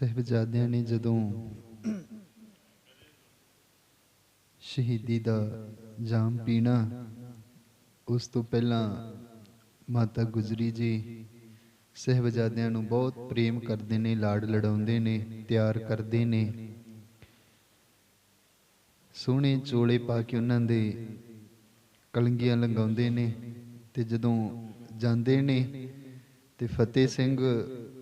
ਸਹਿਬਜ਼ਾਦਿਆਂ ਨੇ ਜਦੋਂ ਸ਼ਹੀਦੀ ਦਾ ਜਾਮ ਪੀਣਾ, ਉਸ ਤੋਂ ਪਹਿਲਾਂ ਮਾਤਾ ਗੁਜਰੀ ਜੀ ਸਹਿਬਜ਼ਾਦਿਆਂ ਨੂੰ ਬਹੁਤ ਪ੍ਰੇਮ ਕਰਦੇ ਨੇ ਲਾੜ ਲੜਾਉਂਦੇ ਨੇ ਤਿਆਰ ਕਰਦੇ ਨੇ। ਸੋਹਣੇ ਚੋਲੇ ਪਾ ਕੇ ਉਹਨਾਂ ਦੇ ਕਲੰਗੀਆਂ ਲੰਗਾਉਂਦੇ ਨੇ ਤੇ ਜਦੋਂ ਜਾਂਦੇ ਨੇ ਤੇ ਫਤਿਹ ਸਿੰਘ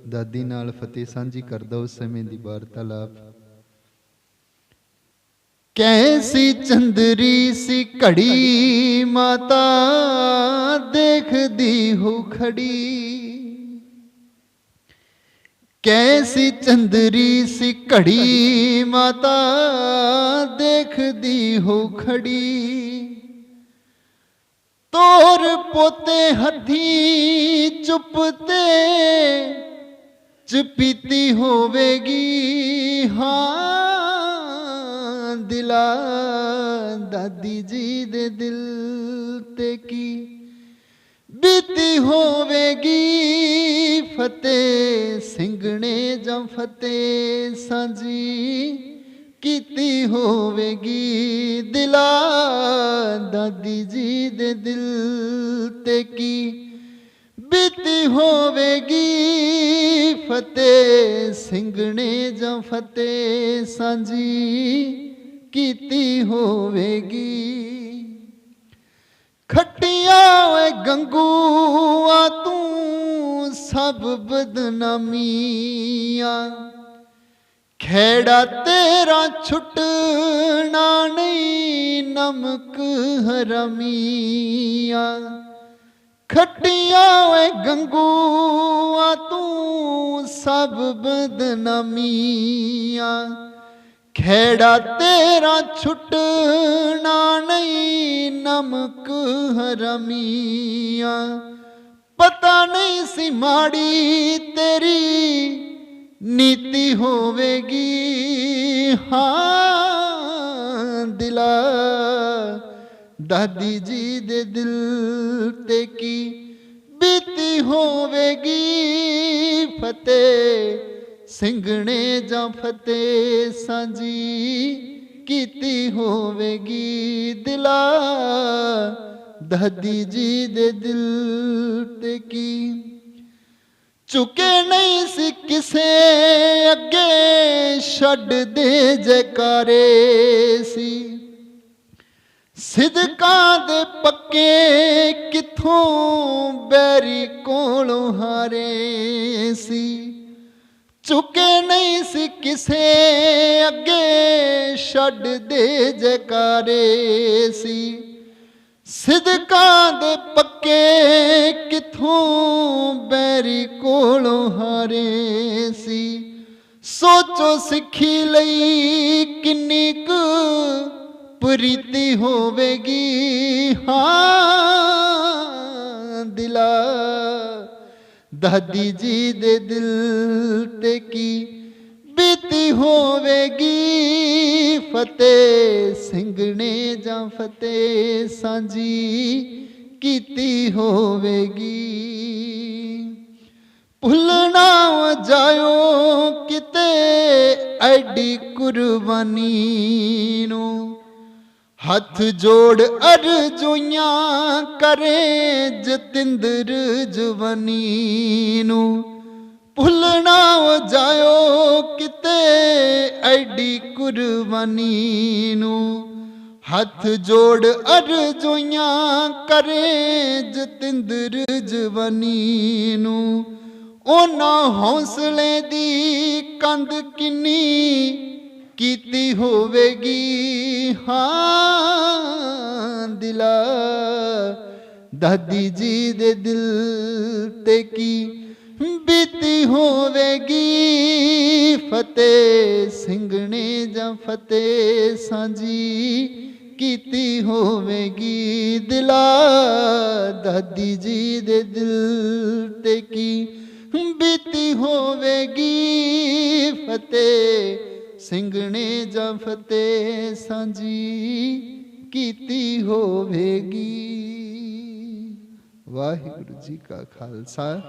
ਦਾਦੀ ਨਾਲ ਫਤਿਹ ਸਾਂਝੀ ਕਰਦਾ ਉਸ ਸਮੇਂ ਦੀ ਵਾਰਤਾਲਾਪ। ਕੈਸੀ ਚੰਦਰੀ ਸੀ ਘੜੀ ਮਾਤਾ ਦੇਖਦੀ ਹੋ ਖੜੀ। ਕੈਸੀ ਚੰਦਰੀ ਸੀ ਘੜੀ ਮਾਤਾ ਦੇਖਦੀ ਹੋ ਖੜੀ। ਤੋਰ ਪੋਤੇ ਹੱਥੀ ਚੁੱਪ ਤੇ, ਚਪੀਤੀ ਹੋਵੇਗੀ, ਹਾਂ ਦਿਲਾ ਦਾਦੀ ਜੀ ਦੇ ਦਿਲ ਤੇ ਕੀ ਬੀਤੀ ਹੋਵੇਗੀ, ਫਤਿਹ ਸਿੰਘਣੇ ਜਾਂ ਫਤਿਹ ਸਾਂਝੀ। ਕੀਤੀ ਹੋਵੇਗੀ। ਦਿਲਾ ਦਾਦੀ ਜੀ ਦੇ ਦਿਲ ਤੇ ਕੀ ਬੀਤੀ ਹੋਵੇਗੀ। ਫਤਿਹ ਸਿੰਘਣੇ ਜਾਂ ਫਤਿਹ ਸਾਂਝੀ ਕੀਤੀ ਹੋਵੇਗੀ। ਖੱਟੀਆਂ ਓਏ ਗੰਗੂਆ, ਤੂੰ ਸਭ ਬਦਨਾਮੀਆਂ। ਖੇੜਾ ਤੇਰਾ ਛੁੱਟਣਾ ਨਹੀਂ, ਨਮਕ ਹਰਮੀਆਂ। ਖੱਟੀਆਂ ਓਏ ਗੰਗੂਆ, ਤੂੰ ਸਭ ਬਦਨਾਮੀਆਂ। ਖੇੜਾ ਤੇਰਾ ਛੁੱਟਣਾ ਨਹੀਂ, ਨਮਕ ਹਰਮੀਆਂ। ਪਤਾ ਨਹੀਂ ਸੀ ਮਾੜੀ ਤੇਰੀ ਨੀਤੀ ਹੋਵੇਗੀ, ਹਾਂ ਦਿਲਾ। ਦਾਦੀ ਜੀ ਦੇ ਦਿਲ ਤੇ ਕੀ ਬੀਤੀ ਹੋਵੇਗੀ, ਫਤਿਹ ਸਿੰਘਣੇ ਜਾਂ ਫਤਿਹ ਸਾਂਝੀ ਕੀਤੀ ਹੋਵੇਗੀ ਦਿਲਾ। ਦਾਦੀ ਜੀ ਦੇ ਦਿਲ ਤੇ ਕੀ ਚੁਕੇ ਨਹੀਂ ਸੀ ਕਿਸੇ, ਅੱਗੇ ਛੱਡ ਦੇ ਜੈਕਾਰੇ ਸੀ। ਸਿਦਕਾਂ ਦੇ ਪੱਕੇ ਕਿੱਥੋਂ ਬੈਰੀ ਕੋਲੋਂ ਹਾਰੇ ਸੀ। ਚੁਕੇ ਨਹੀਂ ਸੀ ਕਿਸੇ, ਅੱਗੇ ਛੱਡ ਦੇ ਜੈਕਾਰੇ ਸੀ। ਸਿਦਕਾਂ ਦੇ ਪੱਕੇ ਕਿੱਥੋਂ ਬੈਰੀ ਕੋਲੋਂ ਹਾਰੇ ਸੀ? ਸੋਚੋ ਸਿੱਖੀ ਲਈ ਕਿੰਨੀ ਕੁ ਪ੍ਰੀਤੀ ਹੋਵੇਗੀ? ਹਾਂ, ਦਿਲਾ। ਦਾਦੀ ਜੀ ਦੇ ਦਿਲ ਤੇ ਕੀ ਬੀਤੀ ਹੋਵੇਗੀ? ਫਤਿਹ, ਸਿੰਘਣੇ ਜਾਂ ਫਤਿਹ ਸਾਂਝੀ ਕੀਤੀ ਹੋਵੇਗੀ। ਭੁੱਲਣਾ ਜਾਇਓ ਕਿਤੇ ਐਡੀ ਕੁਰਬਾਨੀ ਨੂੰ। ਹੱਥ ਜੋੜ ਅਰਜ਼ੋਈਆਂ ਕਰੇ ਜਤਿੰਦਰ ਜਵਾਨੀ ਨੂੰ। ਭੁੱਲਣਾ ਜਾਇਓ ਕਿਤੇ ਐਡੀ ਕੁਰਬਾਨੀ ਨੂੰ। ਹੱਥ ਜੋੜ ਅਰਜ਼ੋਈਆਂ ਕਰੇ ਜਤਿੰਦਰ ਜਵਾਨੀ ਨੂੰ। ਉਹਨਾਂ ਹੌਸਲੇ ਦੀ ਕੰਧ ਕਿੰਨੀ ਕੀਤੀ ਹੋਵੇਗੀ। ਹਾਂ, ਦਿਲਾ, ਦਾਦੀ ਜੀ ਦੇ ਦਿਲ ਤੇ ਕੀ ਬੀਤੀ ਹੋਵੇਗੀ, ਫਤਿਹ ਸਿੰਘਣੇ ਜਾਂ ਫਤਿਹ ਸਾਂਝੀ ਕੀਤੀ ਹੋਵੇਗੀ। ਦਿਲਾ ਦਾਦੀ ਜੀ ਦੇ ਦਿਲ ਤੇ ਕੀ ਬੀਤੀ ਹੋਵੇਗੀ, ਫਤਿਹ ਸਿੰਘਣੇ ਜਾਂ ਫਤਿਹ ਸਾਂਝੀ ਕੀਤੀ ਹੋਵੇਗੀ। ਵਾਹਿਗੁਰੂ ਜੀ ਕਾ ਖਾਲਸਾ।